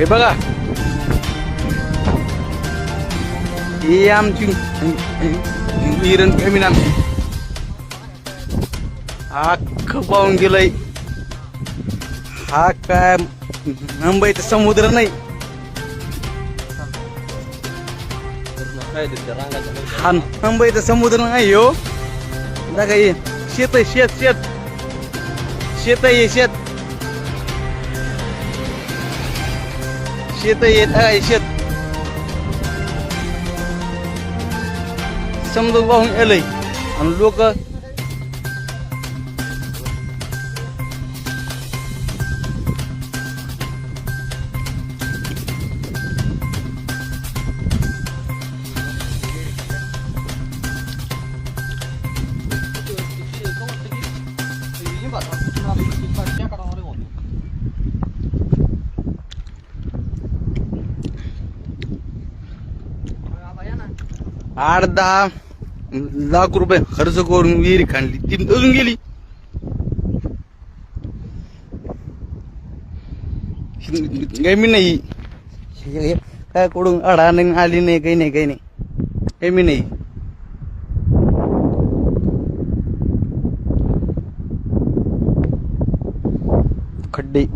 हे बघा. हे आमची इरण फॅमिली आमची आख पाहून गेलंय. हा काय मुंबईचा समुद्र नाही. हा मुंबईचा समुद्र नाही हो. बघा हे शेत आहे शेत शेत. शेत आहे हे शेत शेत येत आहे शेत समजून वाहून येलंय आणि लोक आठ दहा लाख रुपये खर्च करून विहीर खाणली ती अजून गेली. मी नाही. हे काय कडून अडा नाही आली नाही काही नाही काही नाही. काही मी नाही. खड्डे.